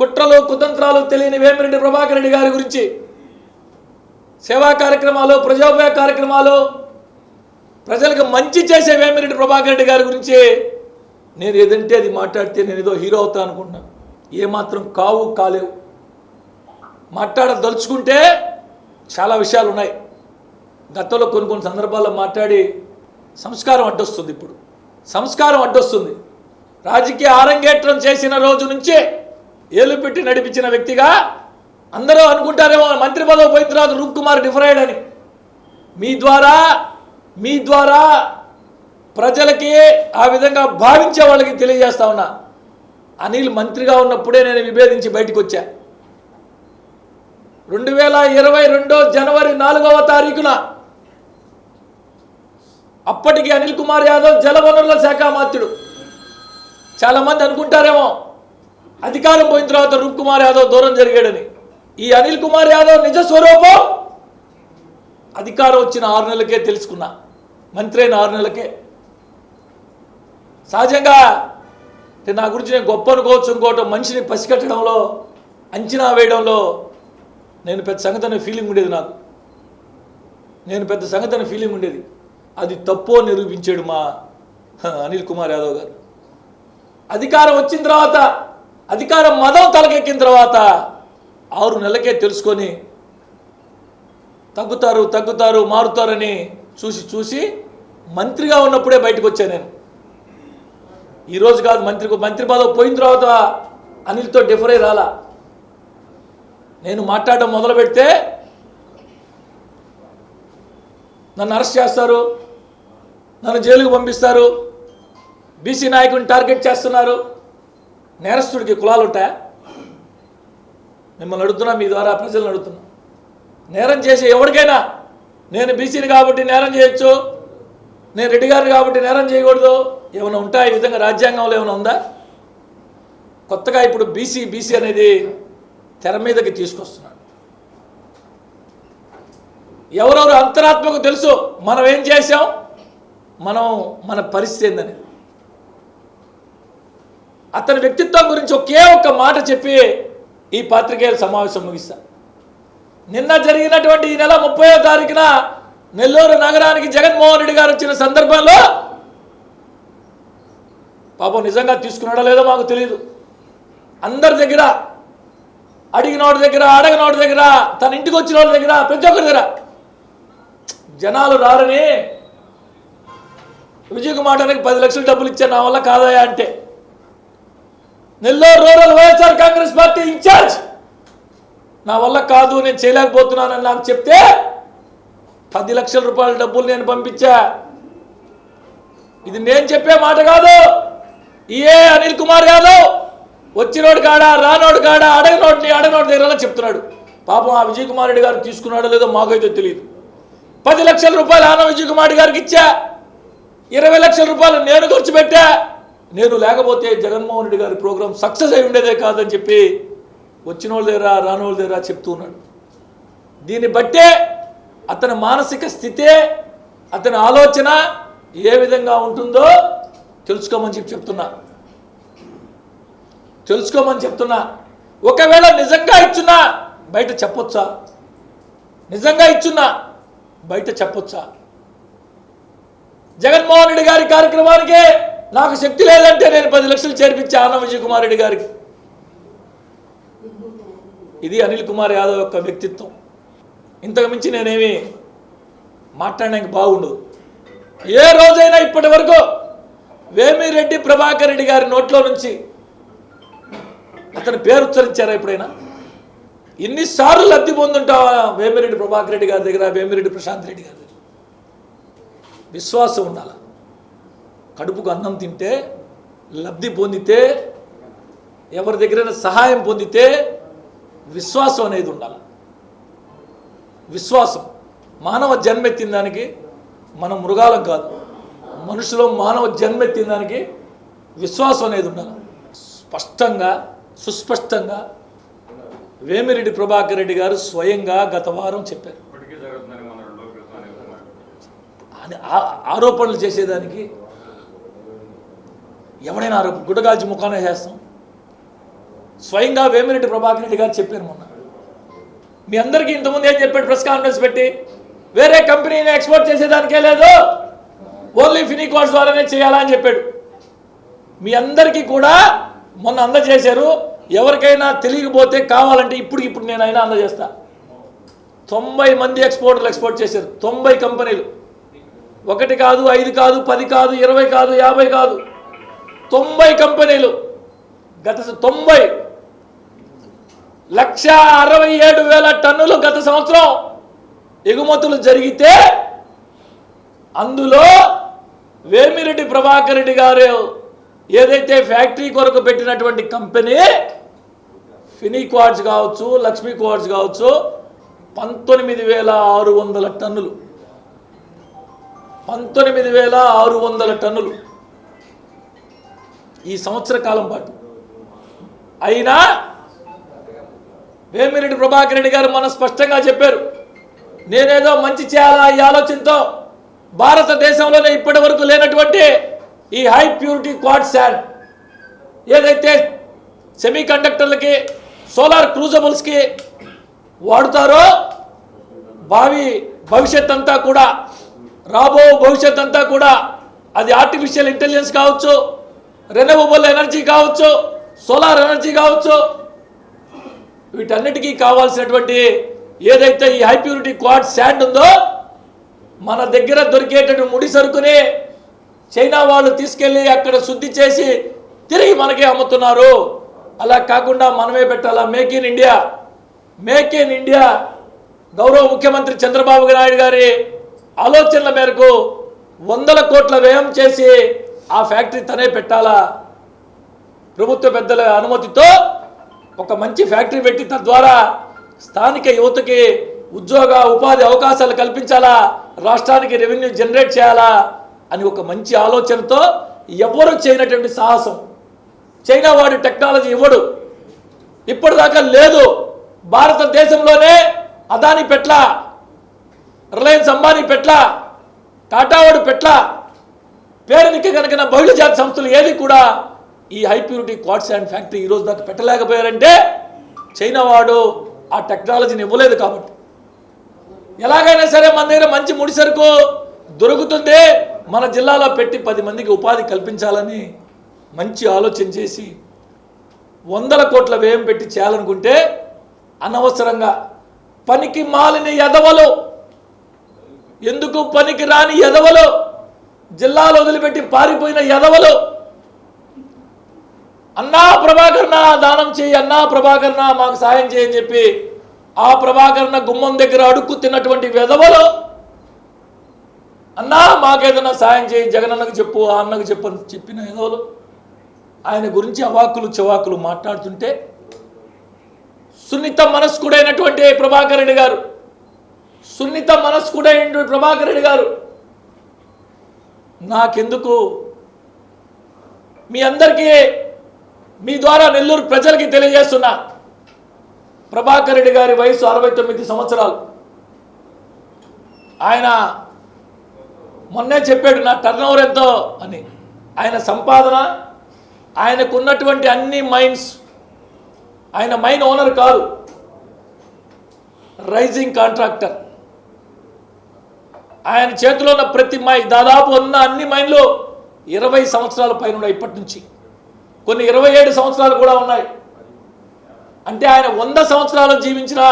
కుట్రలు కుతంత్రాలు తెలియని వేమిరెడ్డి ప్రభాకర్ రెడ్డి గారి గురించి సేవా కార్యక్రమాలు ప్రజోపయోగ కార్యక్రమాలు ప్రజలకు మంచి చేసే వేమిరెడ్డి ప్రభాకర్ రెడ్డి గారి గురించి నేను ఏదంటే అది మాట్లాడితే నేను ఏదో హీరో అవుతా అనుకుంటున్నా. ఏమాత్రం కావు కాలేవు. మాట్లాడదలుచుకుంటే చాలా విషయాలు ఉన్నాయి గతంలో కొన్ని కొన్ని సందర్భాల్లో మాట్లాడి సంస్కారం అడ్డొస్తుంది ఇప్పుడు. సంస్కారం అడ్డొస్తుంది. రాజకీయ ఆరంగేట్రం చేసిన రోజు నుంచే ఏలు పెట్టి నడిపించిన వ్యక్తిగా అందరూ అనుకుంటారేమో మంత్రి పదవి పోయిన తర్వాత రూప్ కుమార్ డిఫరైడ్ అని. మీ ద్వారా మీ ద్వారా ప్రజలకి ఆ విధంగా భావించే వాళ్ళకి తెలియజేస్తా ఉన్నా. అనిల్ మంత్రిగా ఉన్నప్పుడే నేను విభేదించి బయటకు వచ్చా. రెండు వేల ఇరవై రెండో జనవరి నాలుగవ తారీఖున అప్పటికి అనిల్ కుమార్ యాదవ్ జలవనరుల శాఖ మంత్రుడు చాలామంది అనుకుంటారేమో అధికారం పోయిన తర్వాత రూప్ కుమార్ యాదవ్ దూరం జరిగాడని. ఈ అనిల్ కుమార్ యాదవ్ నిజ స్వరూపం? అధికారం వచ్చిన ఆరు నెలలకే తెలుసుకున్నా. మంత్రి అయిన ఆరు నెలలకే. సహజంగా నా గురించి నేను గొప్ప అనుకోవచ్చు ఇంకోవటం మనిషిని పసిగట్టడంలో అంచనా వేయడంలో నేను పెద్ద సంగతి అనే ఫీలింగ్ ఉండేది నాకు. నేను పెద్ద సంగతి అనే ఫీలింగ్ ఉండేది. అది తప్పో నిరూపించాడు మా అనిల్ కుమార్ యాదవ్ గారు. అధికారం వచ్చిన తర్వాత అధికారం మదం తలకెక్కిన తర్వాత ఆరు నెలలకే తెలుసుకొని తగ్గుతారు తగ్గుతారు మారుతారని చూసి చూసి మంత్రిగా ఉన్నప్పుడే బయటకు వచ్చాను నేను. ఈరోజు కాదు మంత్రి మంత్రి పదవి పోయిన తర్వాత అనిల్తో డిఫర్ అయి రాలా. నేను మాట్లాడడం మొదలు పెడితే నన్ను అరెస్ట్ చేస్తారు నన్ను జైలుకు పంపిస్తారు బీసీ నాయకుని టార్గెట్ చేస్తున్నారు. నేరస్తుడికి కులాలు ఉంటాయా మిమ్మల్ని అడుగుతున్నా మీ ద్వారా ప్రజలను అడుగుతున్నా. నేరం చేసే ఎవరికైనా నేను బీసీని కాబట్టి నేరం చేయొచ్చు నేను రెడ్డి గారిని కాబట్టి నేరం చేయకూడదు. ఏమైనా ఉంటా ఈ విధంగా? రాజ్యాంగంలో ఏమైనా ఉందా? కొత్తగా ఇప్పుడు బీసీ బీసీ అనేది తెర మీదకి తీసుకొస్తున్నాడు. ఎవరెవరు అంతరాత్మకు తెలుసు మనం ఏం చేసాం మనం మన పరిస్థితి ఏందని అతని వ్యక్తిత్వం గురించి ఒకే ఒక్క మాట చెప్పి ఈ పాత్రికేయుల సమావేశం ముగిస్తా. నిన్న జరిగినటువంటి ఈ నెల ముప్పయో తారీఖున నెల్లూరు నగరానికి జగన్మోహన్ రెడ్డి గారు వచ్చిన సందర్భంలో పాపం నిజంగా తీసుకున్నాడో లేదో మాకు తెలియదు అందరి దగ్గర అడిగిన వాడి దగ్గర అడగిన వాడి దగ్గర తన ఇంటికి వచ్చిన వాళ్ళ దగ్గర ప్రతి ఒక్కరి దగ్గర జనాలు రారని విజయ్ కుమార్కి పది లక్షలు డబ్బులు ఇచ్చారు నా వల్ల కాదయా అంటే. Nellore rural YSR Congress party incharge నా వల్ల కాదు నేను చేయలేకపోతున్నానని నాకు చెప్తే పది లక్షల రూపాయల డబ్బులు నేను పంపించా. ఇది నేను చెప్పే మాట కాదు. ఏ అనిల్ కుమార్ యాదవ్ వచ్చినోడు కాడా రానోడు కాడా అడగనోడిని అడగనోడి దగ్గర చెప్తున్నాడు. పాపం ఆ విజయ్ కుమార్ రెడ్డి గారు తీసుకున్నాడో లేదో మాకైతే తెలియదు పది లక్షల రూపాయలు ఆన విజయ్ కుమార్ గారికి ఇచ్చా. ఇరవై లక్షల రూపాయలు నేను ఖర్చు పెట్టా. నేను లేకపోతే జగన్మోహన్ రెడ్డి గారి ప్రోగ్రాం సక్సెస్ అయి ఉండేదే కాదని చెప్పి వచ్చిన వాళ్ళ దగ్గర రాని వాళ్ళ దగ్గర చెప్తూ ఉన్నాడు. దీన్ని బట్టే అతని మానసిక స్థితే అతని ఆలోచన ఏ విధంగా ఉంటుందో తెలుసుకోమని చెప్పి చెప్తున్నా. తెలుసుకోమని చెప్తున్నా. ఒకవేళ నిజంగా ఇచ్చున్నా బయట చెప్పొచ్చా? నిజంగా ఇచ్చున్నా బయట చెప్పొచ్చా? జగన్మోహన్ రెడ్డి గారి కార్యక్రమానికి నాకు శక్తి లేదంటే నేను పది లక్షలు చేర్పించా ఆనం విజయ్ కుమార్ రెడ్డి గారికి. ఇది అనిల్ కుమార్ యాదవ్ యొక్క వ్యక్తిత్వం. ఇంతకు మించి నేనేమి మాట్లాడడానికి బాగుండదు. ఏ రోజైనా ఇప్పటి వరకు వేమిరెడ్డి ప్రభాకర్ రెడ్డి గారి నోట్లో నుంచి అతని పేరు ఉచ్చరించారా ఎప్పుడైనా? ఎన్నిసార్లు లబ్ధి పొందుంటావా వేమిరెడ్డి ప్రభాకర్ రెడ్డి గారి దగ్గర వేమిరెడ్డి ప్రశాంత్ రెడ్డి గారి దగ్గర. విశ్వాసం ఉండాలా? కడుపుకు అన్నం తింటే లబ్ధి పొందితే ఎవరి దగ్గరైనా సహాయం పొందితే విశ్వాసం అనేది ఉండాలి. విశ్వాసం. మానవ జన్మెత్తిన దానికి మనం మృగాలం కాదు. మనుషులో మానవ జన్మెత్తిన దానికి విశ్వాసం అనేది ఉండాలి. స్పష్టంగా సుస్పష్టంగా వేమిరెడ్డి ప్రభాకర్ రెడ్డి గారు స్వయంగా గత వారం చెప్పారు. ఇప్పటికీ జరుగుతుందని మన రెండు రోజుల క్రితం అనేది మాట్లాడారు. అని ఆ- ఆరోపణలు చేసేదానికి ఎవడైనా రేపు గుడ్డగాల్చి ముఖానే చేస్తాం స్వయంగా వేమిరెడ్డి ప్రభాకర్ రెడ్డి గారు చెప్పారు మొన్న. మీ అందరికీ ఇంతకుముందు ఏం చెప్పాడు? ప్రెస్ కాన్ఫరెన్స్ పెట్టి వేరే కంపెనీని ఎక్స్పోర్ట్ చేసేదానికే లేదు. ఓన్లీ ఫినికార్డ్స్ ద్వారానే చేయాలని చెప్పాడు. మీ అందరికీ కూడా మొన్న అందజేశారు. ఎవరికైనా తెలియకపోతే కావాలంటే ఇప్పుడు ఇప్పుడు నేను అయినా అందజేస్తా. తొంభై మంది ఎక్స్పోర్టర్లు ఎక్స్పోర్ట్ చేశారు. తొంభై కంపెనీలు. ఒకటి కాదు ఐదు కాదు పది కాదు ఇరవై కాదు యాభై కాదు. తొంభై కంపెనీలు గత తొంభై లక్ష అరవై ఏడు వేల టన్నులు గత సంవత్సరం ఎగుమతులు జరిగితే అందులో వేమిరెడ్డి ప్రభాకర్ రెడ్డి గారు ఏదైతే ఫ్యాక్టరీ కొరకు పెట్టినటువంటి కంపెనీ ఫినీ క్వార్డ్స్ కావచ్చు లక్ష్మీ క్వార్డ్స్ కావచ్చు పంతొమ్మిది వేల ఆరు వందల టన్నులు. పంతొమ్మిది వేల ఆరు వందల టన్నులు. ఈ సంవత్సర కాలం పాటు. అయినా వేమిరెడ్డి ప్రభాకర్ రెడ్డి గారు మన స్పష్టంగా చెప్పారు. నేనేదో మంచి చేయాలా ఈ ఆలోచనతో భారతదేశంలోనే ఇప్పటి వరకు లేనటువంటి ఈ హై ప్యూరిటీ క్వాడ్ శాండ్ ఏదైతే సెమీ కండక్టర్లకి సోలార్ క్రూజబుల్స్కి వాడుతారో భావి భవిష్యత్ అంతా కూడా రాబో భవిష్యత్ అంతా కూడా అది ఆర్టిఫిషియల్ ఇంటెలిజెన్స్ కావచ్చు రెన్యూవబుల్ ఎనర్జీ కావచ్చు సోలార్ ఎనర్జీ కావచ్చు వీటన్నిటికీ కావాల్సినటువంటి ఏదైతే ఈ హై ప్యూరిటీ క్వాడ్ శాండ్ ఉందో మన దగ్గర దొరికేటటువంటి ముడి సరుకుని చైనా వాళ్ళు తీసుకెళ్ళి అక్కడ శుద్ధి చేసి తిరిగి మనకే అమ్ముతున్నారు. అలా కాకుండా మనమే పెట్టాలా? Make in India make in India గౌరవ ముఖ్యమంత్రి చంద్రబాబు నాయుడు గారి ఆలోచనల మేరకు వందల కోట్ల వ్యయం చేసి ఆ ఫ్యాక్టరీ తనే పెట్టాలా? ప్రభుత్వ పెద్దల అనుమతితో ఒక మంచి ఫ్యాక్టరీ పెట్టి తద్వారా స్థానిక యువతకి ఉద్యోగ ఉపాధి అవకాశాలు కల్పించాలా? రాష్ట్రానికి రెవెన్యూ జనరేట్ చేయాలా? అని ఒక మంచి ఆలోచనతో ఎవరు చేయనటువంటి సాహసం? చైనా వాడి టెక్నాలజీ ఇవ్వడు ఇప్పటిదాకా లేదు. భారతదేశంలోనే అదాని పెట్ల రిలయన్స్ అంబానీ పెట్ల టాటా వాడు పెట్ల పేరునికి కనుక బహుళ జాతి సంస్థలు ఏది కూడా ఈ high purity quartz and factory ఈ రోజు దాకా పెట్టలేకపోయారంటే చైనా వాడు ఆ టెక్నాలజీని ఇవ్వలేదు కాబట్టి. ఎలాగైనా సరే మన దగ్గర మంచి ముడి సరుకు దొరుకుతుంది మన జిల్లాలో పెట్టి పది మందికి ఉపాధి కల్పించాలని మంచి ఆలోచన చేసి వందల కోట్ల వ్యయం పెట్టి చేయాలనుకుంటే అనవసరంగా పనికి మాలిన ఎదవలు. ఎందుకు పనికి రాని ఎదవలు? జిల్లాలో వదిలిపెట్టి పారిపోయిన ఎదవలు అన్నా ప్రభాకరణ దానం చేయి అన్నా ప్రభాకరణ మాకు సాయం చేయని చెప్పి ఆ ప్రభాకరణ గుమ్మం దగ్గర అడుక్కు తిన్నటువంటి వెధవలు అన్నా మాకేదన్నా సాయం చేయి జగనన్నకు చెప్పు ఆ అన్నకు చెప్పు అని చెప్పిన ఎదవలు ఆయన గురించి అవాకులు చవాకులు మాట్లాడుతుంటే సున్నిత మనస్కుడైనటువంటి ప్రభాకర్ రెడ్డి గారు సున్నిత మనస్కుడైనటువంటి ప్రభాకర్ రెడ్డి గారు నాకెందుకు? మీ అందరికీ మీ ద్వారా నెల్లూరు ప్రజలకి తెలియజేస్తున్నా ప్రభాకర్ రెడ్డి గారి వయసు అరవై తొమ్మిది సంవత్సరాలు. ఆయన మొన్నే చెప్పాడు నా టర్న్ ఓవర్ ఎంతో అని. ఆయన సంపాదన ఆయనకున్నటువంటి అన్ని మైన్స్ ఆయన మైన్ ఓనర్ కాదు రైజింగ్ కాంట్రాక్టర్. ఆయన చేతిలో ఉన్న ప్రతి మైన్ దాదాపు ఉన్న అన్ని మైన్లు ఇరవై సంవత్సరాల పైన ఉన్నాయి ఇప్పటి నుంచి. కొన్ని ఇరవై ఏడు సంవత్సరాలు కూడా ఉన్నాయి. అంటే ఆయన వంద సంవత్సరాలు జీవించిన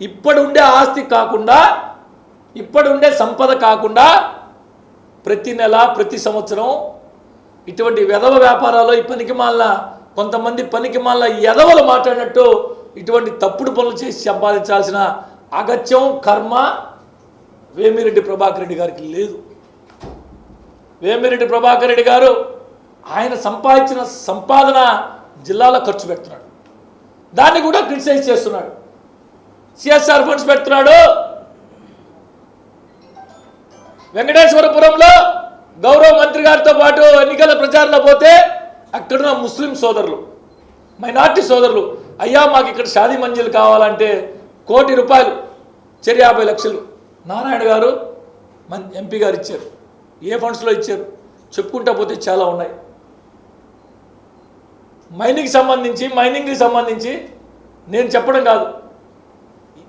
ఇప్పటి ఉండే ఆస్తి కాకుండా ఇప్పటి ఉండే సంపద కాకుండా ప్రతి నెల ప్రతి సంవత్సరం ఇటువంటి వెధవ వ్యాపారాలు ఈ పనికి కొంతమంది పనికి మాలిన ఎదవలు మాట్లాడినట్టు ఇటువంటి తప్పుడు పనులు చేసి సంపాదించాల్సిన అగత్యం కర్మ వేమిరెడ్డి ప్రభాకర్ రెడ్డి గారికి లేదు. వేమిరెడ్డి ప్రభాకర్ రెడ్డి గారు ఆయన సంపాదించిన సంపాదన జిల్లాలో ఖర్చు పెడుతున్నాడు. దాన్ని కూడా క్రిటిసైజ్ చేస్తున్నాడు. సిఎస్ఆర్ ఫండ్స్ పెడుతున్నాడు. వెంకటేశ్వరపురంలో గౌరవ మంత్రి గారితో పాటు ఎన్నికల ప్రచారంలో పోతే అక్కడున్న ముస్లిం సోదరులు మైనార్టీ సోదరులు అయ్యా మాకు ఇక్కడ షాదీ మంజిల్ కావాలంటే కోటి రూపాయలు చెరి యాభై లక్షలు నారాయణ గారు మన ఎంపీ గారు ఇచ్చారు. ఏ ఫండ్స్లో ఇచ్చారు? చెప్పుకుంటా పోతే చాలా ఉన్నాయి. మైనింగ్కి సంబంధించి మైనింగ్కి సంబంధించి నేను చెప్పడం కాదు.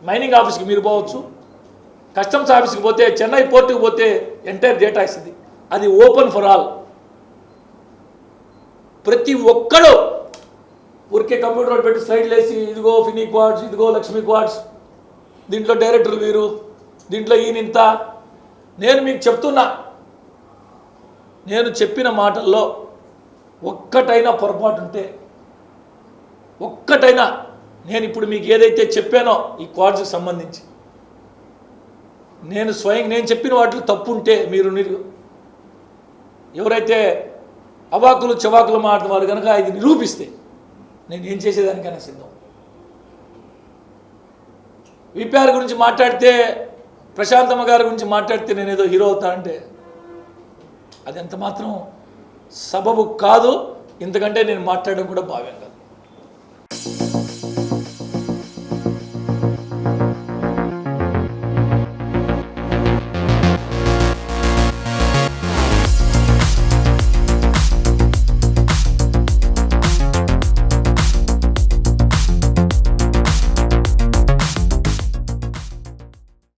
మైనింగ్ ఆఫీస్కి మీరు పోవచ్చు. కస్టమ్స్ ఆఫీస్కి పోతే చెన్నై పోర్టుకి పోతే ఎంటైర్ డేటా ఇస్తుంది. అది ఓపెన్ ఫర్ ఆల్. ప్రతి ఒక్కడు ఊరికే కంప్యూటర్ పెట్టి స్లైడ్లు వేసి ఇదిగో ఫినీ క్వాడ్స్ ఇదిగో లక్ష్మీ క్వాడ్స్ దీంట్లో డైరెక్టర్ వీరు దీంట్లో ఈయనింత నేను మీకు చెప్తున్నా. నేను చెప్పిన మాటల్లో ఒక్కటైనా పొరపాటు ఉంటే ఒక్కటైనా నేను ఇప్పుడు మీకు ఏదైతే చెప్పానో ఈ కార్డ్స్కి సంబంధించి నేను స్వయం నేను చెప్పిన వాటిలో తప్పు ఉంటే మీరు ఎవరైతే అవాకులు చవాకులు మాట్లాడేవారు కనుక ఇది నిరూపిస్తే నేను ఏం చేసేదానికైనా సిద్ధం. విపిఆర్ గురించి మాట్లాడితే ప్రశాంతమ్మ గారి గురించి మాట్లాడితే నేను ఏదో హీరో అవుతా అంటే అది ఎంత మాత్రం సబబు కాదు. ఇంతకంటే నేను మాట్లాడడం కూడా భావ్యం